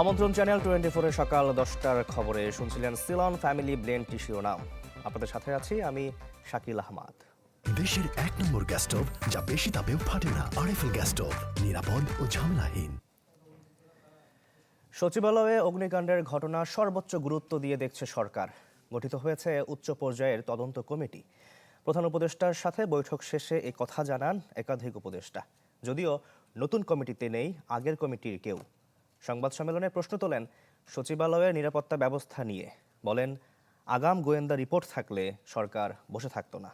আমন্ত্রণ channel twenty ফোরে সকাল দশটার খবরে শুনছিলেন সিলন ফ্যামিলি ব্লেন্ড টিসিও নাম আপনাদের সাথে আছি আমি শাকিল আহমাদ। দেশের এক নম্বর গ্যাস স্টোভ যা বেশি তাপেও ফাটে না আরএফএল গ্যাস স্টোভ নিরাপদ ও ঝামেলাহীন। সচিবালয়ে অগ্নিকাণ্ডের ঘটনা সর্বোচ্চ গুরুত্ব দিয়ে দেখছে সরকার। গঠিত হয়েছে উচ্চ পর্যায়ের তদন্ত কমিটি। প্রধান উপদেষ্টার সাথে বৈঠক শেষে এ কথা জানান একাধিক উপদেষ্টা। যদিও নতুন কমিটিতে নেই আগের কমিটির কেউ। সংবাদ সম্মেলনে প্রশ্ন তোলেন, সচিবালয়ের নিরাপত্তা ব্যবস্থা নিয়ে। বলেন, আগাম গোয়েন্দা রিপোর্ট থাকলে সরকার বসে থাকতো না।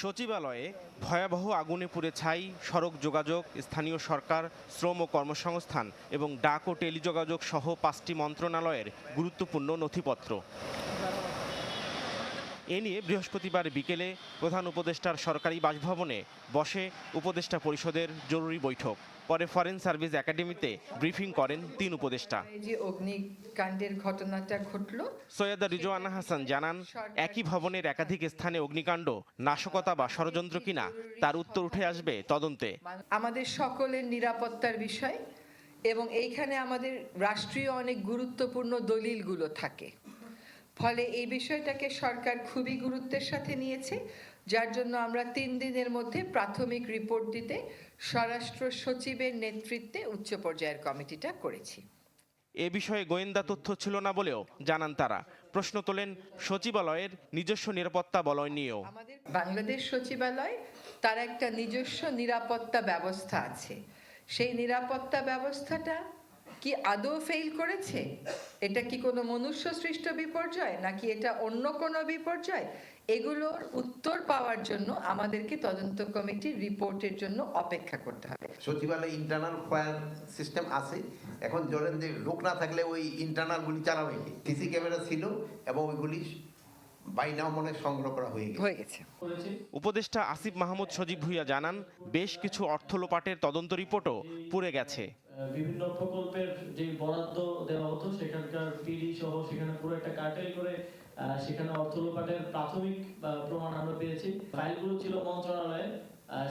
সচিবালয়ে ভয়াবহ আগুনে পুড়ে ছাই, সড়ক যোগাযোগ, স্থানীয় সরকার, শ্রম ও কর্মসংস্থান এবং ডাক ও টেলিযোগাযোগ সহ পাঁচটি মন্ত্রণালয়ের গুরুত্বপূর্ণ নথিপত্র। এ নিয়ে বৃহস্পতিবার বিকেলে প্রধান উপদেষ্টার সরকারি বাসভবনে বসে উপদেষ্টা পরিষদের জরুরি বৈঠক। পরে ফরেন সার্ভিস একাডেমিতে ব্রিফিং করেন তিন উপদেষ্টা। যে অগ্নিকাণ্ডের ঘটনাটা ঘটলো সৈয়দা রিজওয়ানা হাসান জানান একই ভবনের একাধিক স্থানে অগ্নিকাণ্ড নাশকতা বা ষড়যন্ত্র কিনা তার উত্তর উঠে আসবে তদন্তে। আমাদের সকলের নিরাপত্তার বিষয় এবং এইখানে আমাদের রাষ্ট্রীয় অনেক গুরুত্বপূর্ণ দলিলগুলো থাকে। ফলে এই বিষয়টাকে সরকার খুবই গুরুত্বের সাথে নিয়েছে যার জন্য আমরা তিন দিনের মধ্যে প্রাথমিক রিপোর্ট দিতে স্বরাষ্ট্র সচিবের নেতৃত্বে উচ্চ পর্যায়ের কমিটিটা করেছি। এ বিষয়ে গোয়েন্দা তথ্য ছিল না বলেও জানান তারা। প্রশ্ন তোলেন সচিবালয়ের নিজস্ব নিরাপত্তা বলয় নিয়েও। বাংলাদেশ সচিবালয় তার একটা নিজস্ব নিরাপত্তা ব্যবস্থা আছে। সেই নিরাপত্তা ব্যবস্থাটা কি আদৌ ফেল করেছে? এটা কি কোনো মনুষ্য সৃষ্ট বিপর্যয় নাকি এটা অন্য কোনো বিপর্যয়? এগুলোর উত্তর পাওয়ার জন্য আমাদেরকে তদন্ত কমিটির রিপোর্টের জন্য অপেক্ষা করতে হবে। সচিবালয়ে ইন্টারনাল ফায়ার সিস্টেম আছে। এখন ধরেন যে লোক না থাকলে ওই ইন্টারনালগুলি চালাবে সিসি ক্যামেরা ছিল এবং ওইগুলি বাইনাও মনে সংগ্রহ করা হয়ে গেছে। উপদেষ্টা আসিফ মাহমুদ সজীব ভুইয়া জানান বেশ কিছু অর্থ লোপাটের তদন্ত রিপোর্টও পুড়ে গেছে। বিভিন্ন প্রকল্পের যে বরাদ্দ দেওয়া হতো সেখানকার পিডি সহ সেখানে পুরো একটা কার্টেল করে সেখানে অর্থ লোপাটের প্রাথমিক প্রমাণ আমরা পেয়েছি। ফাইলগুলো ছিল মন্ত্রণালয়ে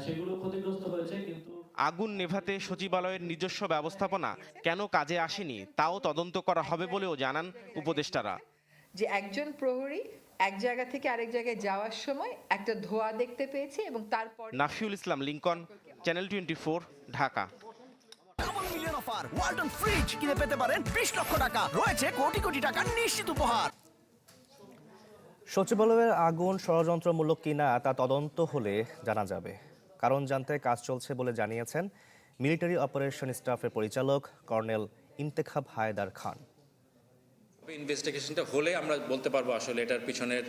সেগুলো ক্ষতিগ্রস্ত হয়েছে কিন্তু আগুন নেভাতে সচিবালয়ের নিজস্ব ব্যবস্থাপনা কেন কাজে আসেনি তাও তদন্ত করা হবে বলেও জানান উপদেষ্টারা। যে একজন প্রহরী এক জায়গা থেকে আরেক জায়গায় যাওয়ার সময় একটা ধোঁয়া দেখতে পেয়েছে এবং তারপর Nafiul Islam Lincoln channel twenty four Dhaka million offer Walton fridge কিনে পেতে পারেন বিশ লক্ষ টাকা। রয়েছে কোটি কোটি টাকার নিশ্চিত উপহার। সচিবালয়ের আগুন ষড়যন্ত্রমূলক কিনা তা তদন্ত হলে জানা যাবে। কারণ জানতে কাজ চলছে বলে জানিয়েছেন মিলিটারি অপারেশন স্টাফের পরিচালক কর্নেল ইন্তেখাব হায়দার খান। ইনভেস্টিগেশনটা হলে আমরা বলতে পারব আসলে এটার পিছনের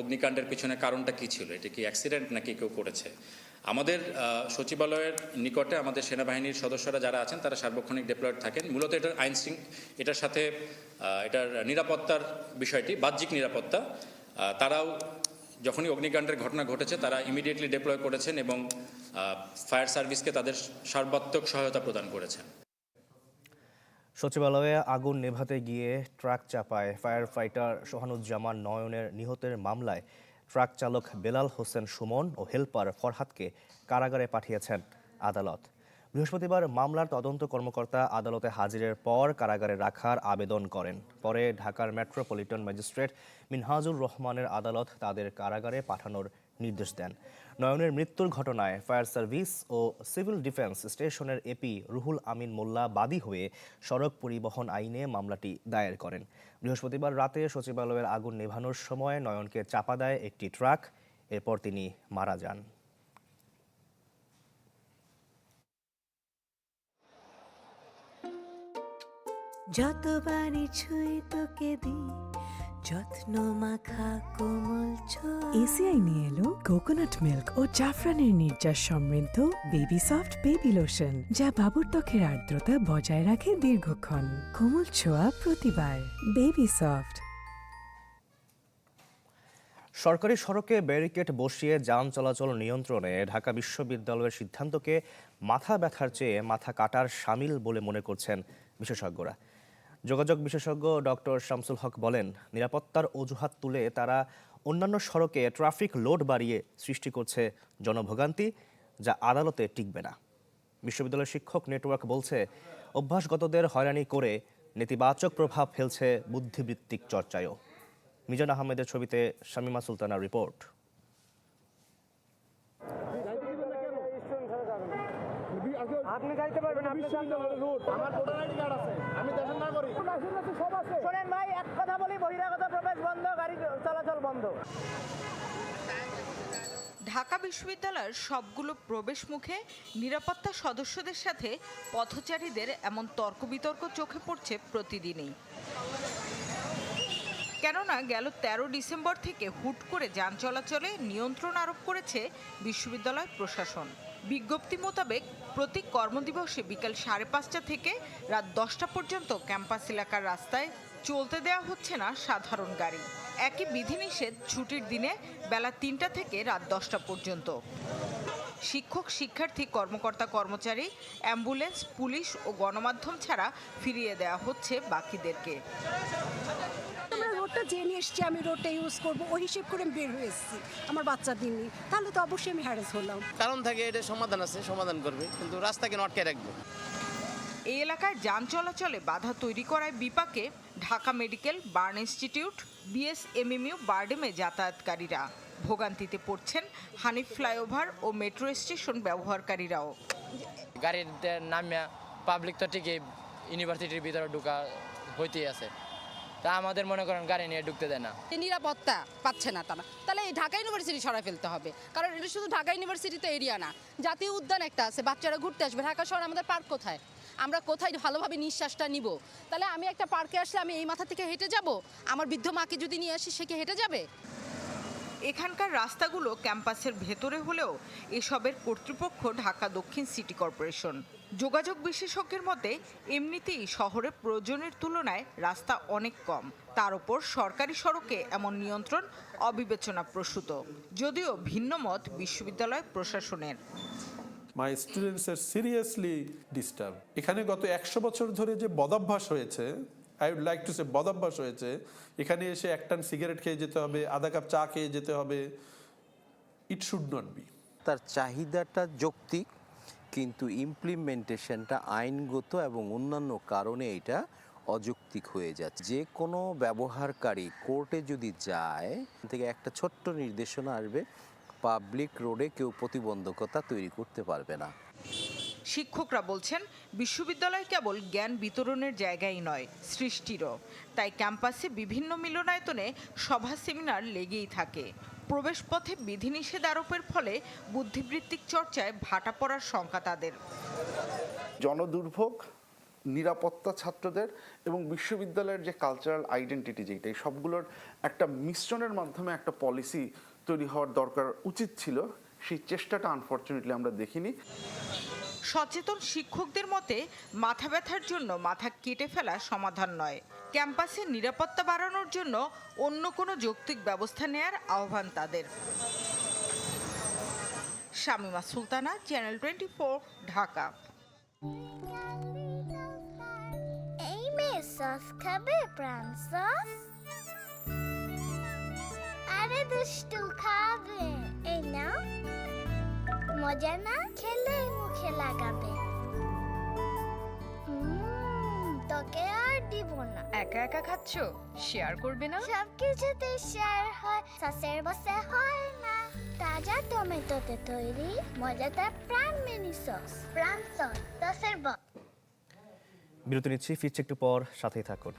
অগ্নিকাণ্ডের পিছনে কারণটা কি ছিল? এটা কি অ্যাক্সিডেন্ট নাকি কেউ করেছে? আমাদের সচিবালয়ের নিকটে আমাদের সেনাবাহিনীর সদস্যরা যারা আছেন, তারা সার্বক্ষণিক ডেপ্লয়েড থাকেন। মূলত এটার আইন এটার সাথে এটার নিরাপত্তার বিষয়টি, বাহ্যিক নিরাপত্তা তারাও যখনই অগ্নিকাণ্ডের ঘটনা ঘটেছে, তারা ইমিডিয়েটলি ডেপ্লয় করেছেন এবং ফায়ার সার্ভিসকে তাদের সর্বাত্মক সহায়তা প্রদান করেছেন। সচিবালয়ে আগুন নেভাতে গিয়ে ট্রাক চাপায় ফায়ার ফাইটার সোহানুজ্জামান নয়নের নিহতের মামলায় ট্রাক চালক বেলাল হোসেন সুমন ও হেলপার ফরহাদকে কারাগারে পাঠিয়েছেন আদালত। বৃহস্পতিবার মামলার তদন্ত কর্মকর্তা আদালতে হাজিরের পর কারাগারে রাখার আবেদন করেন। পরে ঢাকার মেট্রোপলিটন ম্যাজিস্ট্রেট মিনহাজুর রহমানের আদালত তাদের কারাগারে পাঠানোর নির্দেশ দেন। নয়নের মৃত্যুর ঘটনায় ফায়ার সার্ভিস ও civil defence station AP Ruhul Amin Molla বাদী হয়ে সড়ক পরিবহন আইনে মামলাটি দায়ের করেন। বৃহস্পতিবার রাতে সচিবালয়ের আগুন নেভানোর সময় নয়নকে চাপা দেয় একটি ট্রাক, এরপর তিনি মারা যান। যতবারই ছুঁই তোকে দিই যত্ন মাখা কোমল এসিআই নিয়ে এলো কোকোনাট মিল্ক ও জাফরানের নির্যাস সমৃদ্ধ বেবি সফট বেবি লোশন যা বাবুর ত্বকের আর্দ্রতা বজায় রাখে দীর্ঘক্ষণ। কোমল ছোঁয়া প্রতিবার বেবি সফট সরকারি সড়কে ব্যারিকেড বসিয়ে যান চলাচল নিয়ন্ত্রণে ঢাকা বিশ্ববিদ্যালয়ের সিদ্ধান্তকে মাথা ব্যথার চেয়ে মাথা কাটার সামিল বলে মনে করছেন বিশেষজ্ঞরা। যোগাযোগ বিশেষজ্ঞ ডক্টর শামসুল হক বলেন, নিরাপত্তার অজুহাত তুলে তারা অন্যান্য সড়কে ট্রাফিক লোড বাড়িয়ে সৃষ্টি করছে জনভোগান্তি, যা আদালতে টিকবে না। বিশ্ববিদ্যালয় শিক্ষক নেটওয়ার্ক বলছে, অভ্যাসগতদের হয়রানি করে নেতিবাচক প্রভাব ফেলছে বুদ্ধিবৃত্তিক চর্চায়ও। মিজান আহমেদের ছবিতে শামিমা সুলতানার রিপোর্ট। শোনেন ভাই এক কথা বলি বহিরাগত প্রবেশ বন্ধ গাড়ি চলাচল বন্ধ। ঢাকা বিশ্ববিদ্যালয়ের সবগুলো প্রবেশ মুখে নিরাপত্তা সদস্যদের সাথে পথচারীদের এমন তর্ক বিতর্ক চোখে পড়ছে প্রতিদিনই। কেননা গেল ১৩ ডিসেম্বর থেকে হুট করে যান চলাচলে নিয়ন্ত্রণ আরোপ করেছে বিশ্ববিদ্যালয় প্রশাসন। বিজ্ঞপ্তি মোতাবেক প্রতি কর্মদিবসে বিকাল সাড়ে পাঁচটা থেকে রাত দশটা পর্যন্ত ক্যাম্পাস এলাকার রাস্তায় চলতে দেওয়া হচ্ছে না সাধারণ গাড়ি। একই বিধিনিষেধ ছুটির দিনে বেলা তিনটা থেকে রাত দশটা পর্যন্ত। শিক্ষক, শিক্ষার্থী, কর্মকর্তা, কর্মচারী, অ্যাম্বুলেন্স, পুলিশ ও গণমাধ্যম ছাড়া ফিরিয়ে দেওয়া হচ্ছে বাকিদেরকে। রোডটা জেনে এসছি আমি রোডটা ইউজ করব ওই হিসেব করে আমি বের হয়ে এসেছি। আমার বাচ্চাদের নিয়ে তাহলে তো অবশ্যই আমি হ্যারেস হলাম। কারণ থাকে এটা সমাধান আছে সমাধান করবে। কিন্তু রাস্তাকে নটকে রাখবে। এই এলাকায় যান চলাচলে বাধা তৈরি করায় বিপাকে Dhaka medical burn institute BSMMU বার্ডেমে যাতায়াতকারীরা। ভোগান্তিতে পড়ছেন হানিফ ফ্লাইওভার ও মেট্রো স্টেশন ব্যবহারকারীরাও। গাড়ির নামিয়া পাবলিক তো ঠিকই ইউনিভার্সিটির ভিতরে ঢুকা হইতেই আছে। তা আমাদের মনে করেন গাড়ি নিয়ে ঢুকতে দেয় না। নিরাপত্তা পাচ্ছে না তারা। তাহলে এই ঢাকা ইউনিভার্সিটি সরাই ফেলতে হবে। কারণ এটা শুধু ঢাকা ইউনিভার্সিটি তো এরিয়া না, জাতীয় উদ্যান একটা আছে, বাচ্চারা ঘুরতে আসবে। ঢাকা শহর আমাদের পার্ক কোথায়? আমরা কোথায় ভালোভাবে নিঃশ্বাসটা নিব? তাহলে আমি একটা পার্কে আসলে আমি এই মাথা থেকে হেঁটে যাব? আমার বৃদ্ধ মাকে যদি নিয়ে আসি, সে কি হেঁটে যাবে? এখানকার রাস্তাগুলো ক্যাম্পাসের ভেতরে হলেও এসবের কর্তৃপক্ষ ঢাকা দক্ষিণ সিটি কর্পোরেশন। যোগাযোগ বিশেষজ্ঞের মতে, এমনিতেই শহরে প্রয়োজনের তুলনায় রাস্তা অনেক কম। তার উপর সরকারি সড়কে এমন নিয়ন্ত্রণ অবিবেচনা প্রসূত। যদিও ভিন্ন মত বিশ্ববিদ্যালয় প্রশাসনের। My students are seriously disturb এখানে গত একশো বছর ধরে যে বদাভ্যাস হয়েছে I would like to say বদাভ্যাস হয়েছে। এখানে এসে এক টান সিগারেট খেয়ে যেতে হবে, আধা কাপ চা খেয়ে যেতে হবে। ইট শুড নট বি তার চাহিদাটা যৌক্তিক কিন্তু ইমপ্লিমেন্টেশনটা আইনগত এবং অন্যান্য কারণে এটা অযৌক্তিক হয়ে যাচ্ছে। যে কোনো ব্যবহারকারী কোর্টে যদি যায় থেকে একটা ছোট্ট নির্দেশনা আসবে পাবলিক রোডে কেউ প্রতিবন্ধকতা তৈরি করতে পারবে না। শিক্ষকরা বলছেন, বিশ্ববিদ্যালয় কেবল জ্ঞান বিতরণের জায়গাই নয়, সৃষ্টিরও। তাই ক্যাম্পাসে বিভিন্ন মিলনায়তনে সভা সেমিনার লেগেই থাকে। প্রবেশপথে বিধিনিষেধ আরোপের ফলে বুদ্ধিবৃত্তিক চর্চায় ভাটা পড়ার শঙ্কা তাদের। জনদুর্ভোগ, নিরাপত্তা ছাত্রদের এবং বিশ্ববিদ্যালয়ের যে কালচারাল আইডেন্টিটি যেটা, এই সবগুলোর একটা মিশ্রণের মাধ্যমে একটা পলিসি তৈরি হওয়ার দরকার উচিত ছিল। সেই চেষ্টাটা আনফর্চুনেটলি আমরা দেখিনি। সচেতন শিক্ষকদের মতে মাথা ব্যথার জন্য মাথা কেটে ফেলা সমাধান নয়। ক্যাম্পাসে নিরাপত্তা বাড়ানোর জন্য অন্য কোনো যৌক্তিক ব্যবস্থা নেয়ার আহ্বান তাদের। Shamima Sultana channel twenty Dhaka. এই মেয়ে সস খাবে প্রাণ সস আরে দুষ্টু খাবে। এই নাও। মজা না খেলে মুখে লাগাবে? উম, তোকে আর দিব না। একা একা খাচ্ছো? শেয়ার করবে না? সব কিছুতে শেয়ার হয় সসের বসে হয় না। তাজা টমেটোতে তৈরি মজাদার প্রাণ মিনি সস। প্রাণ সস সসের বস বিরতি নিচ্ছি ফিরছি একটু পর সাথেই থাকুন।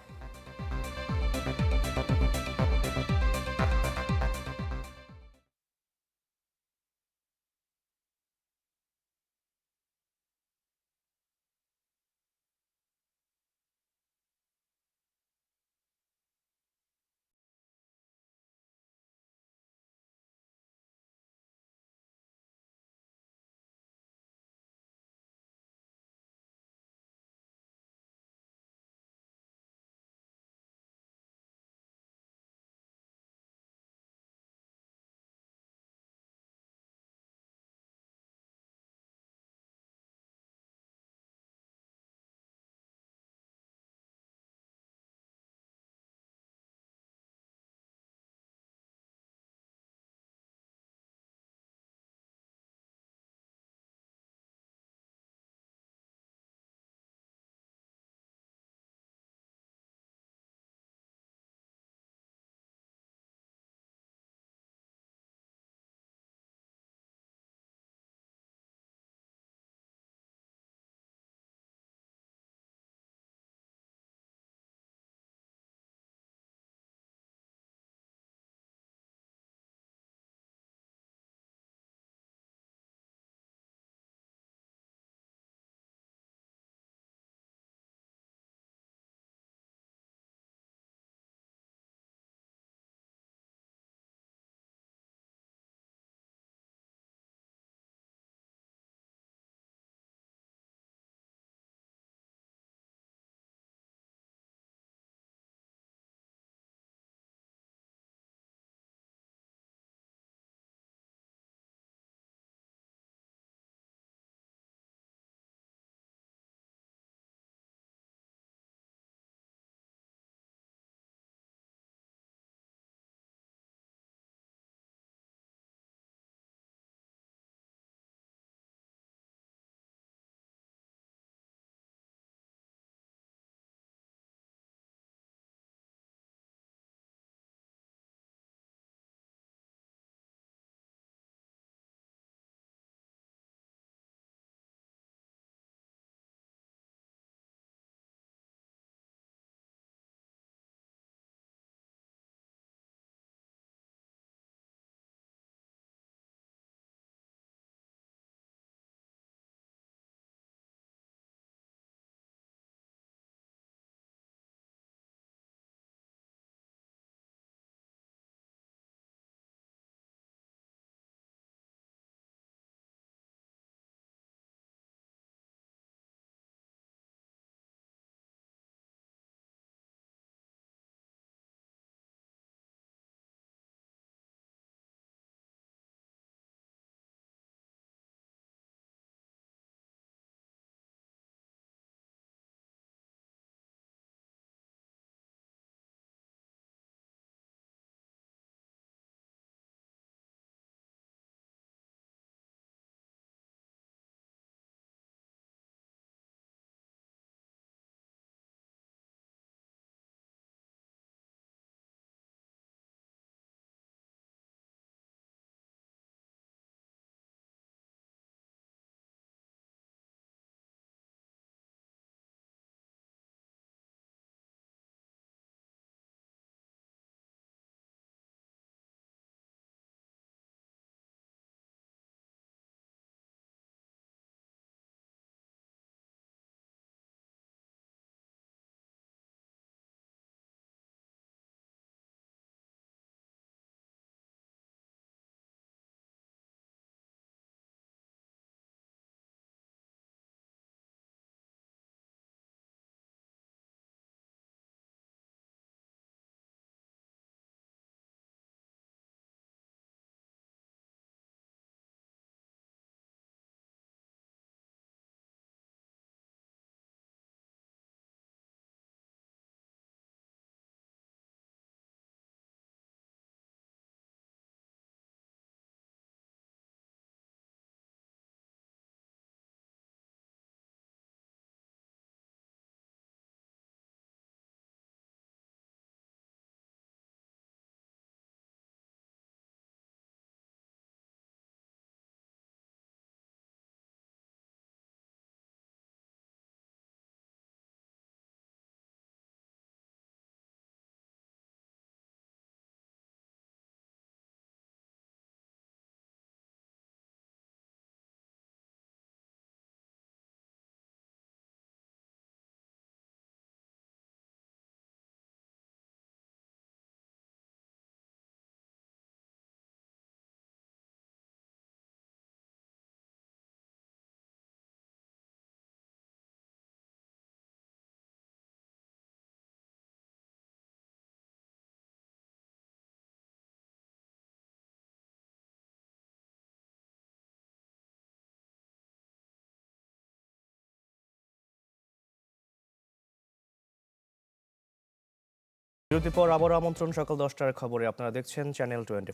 বিরতির পর আবার আমন্ত্রণ সকাল দশটার খবরে আপনারা দেখছেন চ্যানেল টোয়েন্টি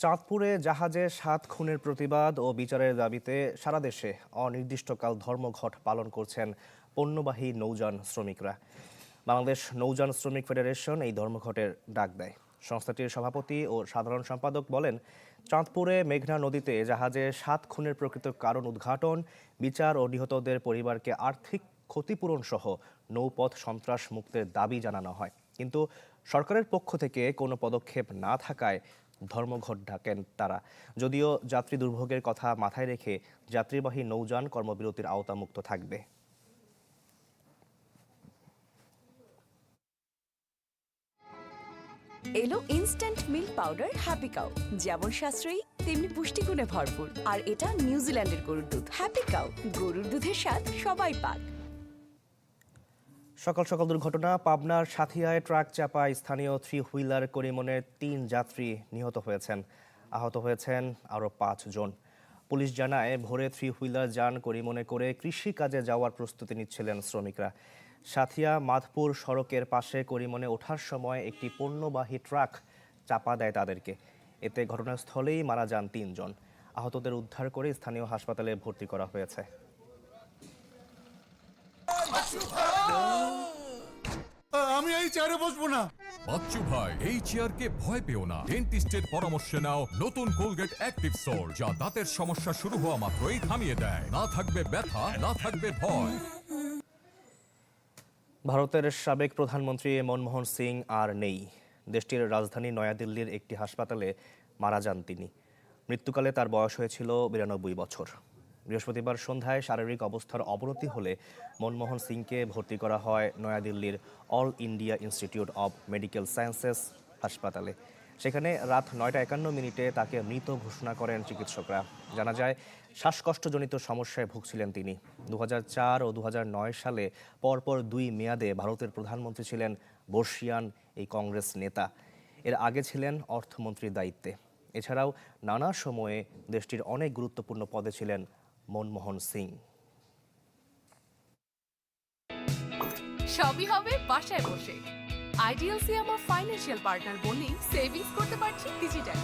চাঁদপুরে জাহাজে সাত খুনের প্রতিবাদ ও বিচারের দাবিতে সারা দেশে অনির্দিষ্টকাল ধর্মঘট পালন করছেন পণ্যবাহী নৌযান শ্রমিকরা। বাংলাদেশ নৌযান শ্রমিক ফেডারেশন এই ধর্মঘটের ডাক দেয়। সংস্থাটির সভাপতি ও সাধারণ সম্পাদক বলেন, চাঁদপুরে মেঘনা নদীতে জাহাজে সাত খুনের প্রকৃত কারণ উদ্ঘাটন, বিচার ও নিহতদের পরিবারকে আর্থিক ক্ষতিপূরণ সহ নৌপথ সন্ত্রাস মুক্তের দাবি জানানো হয়। কিন্তু সরকারের পক্ষ থেকে কোনো পদক্ষেপ না থাকায় ধর্মঘট ডাকেন তারা। যদিও যাত্রী দুর্ভোগের কথা মাথায় রেখে যাত্রীবাহী নৌযান কর্মবিরতির আওতামুক্ত থাকবে। এলো instant milk powder happy cow যেমন সাশ্রয়ী, তেমনি পুষ্টিগুণে ভরপুর। আর এটা নিউজিল্যান্ডের গরুর দুধ। হ্যাপি কাউ গরুর দুধের স্বাদ সবাই পাক। সকাল সকাল দুর্ঘটনা, পাবনার সাথিয়ায় ট্রাক চাপায় স্থানীয় থ্রি হুইলার করিমনের তিন যাত্রী নিহত হয়েছেন। আহত হয়েছেন আরও পাঁচজন পুলিশ জানায়, ভোরে থ্রি হুইলার যান করিমনে করে কৃষি কাজে যাওয়ার প্রস্তুতি নিচ্ছিলেন শ্রমিকরা। সাথিয়া মাধপুর সড়কের পাশে করিমনে ওঠার সময় একটি পণ্যবাহী ট্রাক চাপা দেয় তাদেরকে। এতে ঘটনাস্থলেই মারা যান তিনজন। আহতদের উদ্ধার করে স্থানীয় হাসপাতালে ভর্তি করা হয়েছে। আমি এই চেয়ারে বসবো না। বাচ্চু ভাই এই চেয়ারকে ভয় পেও না। ডেন্টিস্টের পরামর্শে নাও নতুন কোলগেট অ্যাক্টিভ সোল যা দাঁতের সমস্যা শুরু হওয়া মাত্রই থামিয়ে দেয়। না থাকবে ব্যথা না থাকবে ভয়। ভারতের সাবেক প্রধানমন্ত্রী মনমোহন সিং আর নেই। দেশটির রাজধানী নয়াদিল্লির একটি হাসপাতালে মারা যান তিনি। মৃত্যুকালে তার বয়স হয়েছিল বিরানব্বই বছর। বৃহস্পতিবার সন্ধ্যায় শারীরিক অবস্থার অবনতি হলে মনমোহন সিংকে ভর্তি করা হয় নয়াদিল্লির all India institute of medical sciences হাসপাতালে। সেখানে রাত নয়টা একান্ন মিনিটে তাকে মৃত ঘোষণা করেন চিকিৎসকরা। জানা যায়, শ্বাসকষ্টজনিত সমস্যায় ভুগছিলেন তিনি। দু হাজার চার ও দু হাজার নয় সালে পরপর দুই মেয়াদে ভারতের প্রধানমন্ত্রী ছিলেন বর্ষিয়ান, এই কংগ্রেস নেতা। এর আগে ছিলেন অর্থমন্ত্রীর দায়িত্বে। এছাড়াও নানা সময়ে দেশটির অনেক গুরুত্বপূর্ণ পদে ছিলেন মনমোহন সিং। সবই হবে বাসায় বসে। আইডিএলসি আমার ফাইন্যান্সিয়াল পার্টনার বলেই সেভিংস করতে পারছি ডিজিটাল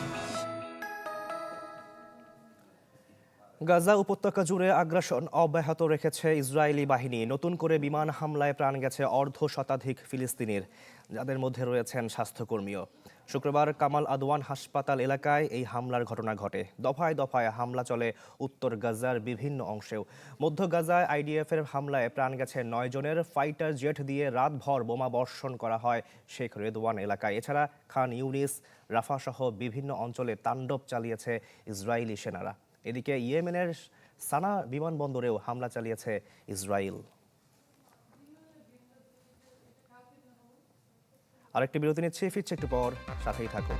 গাজা উপত্যকা জুড়ে আগ্রাসন অব্যাহত রেখেছে ইসরায়েলি বাহিনী। নতুন করে বিমান হামলায় প্রাণ গেছে অর্ধ শতাধিক ফিলিস্তিনির। যাদের মধ্যে রয়েছেন স্বাস্থ্যকর্মীও। শুক্রবার কামাল আদওয়ান হাসপাতাল এলাকায় এই হামলার ঘটনা ঘটে। দফায় দফায় হামলা চলে উত্তর গাজার বিভিন্ন অংশেও। মধ্য গাজায় আইডিএফের হামলায় প্রাণ গেছে নয় জনের। ফাইটার জেট দিয়ে রাতভর বোমা বর্ষণ করা হয় শেখ রেদওয়ান এলাকায়। এছাড়া খান ইউনিস রাফা সহ বিভিন্ন অঞ্চলে তাণ্ডব চালিয়েছে ইসরায়েলি সেনারা। এদিকে ইয়েমেনের সানা বিমানবন্দরেও হামলা চালিয়েছে ইসরায়েল। আরেকটি বিরতি নিচ্ছে ফিরছে একটু পর সাথেই থাকুন।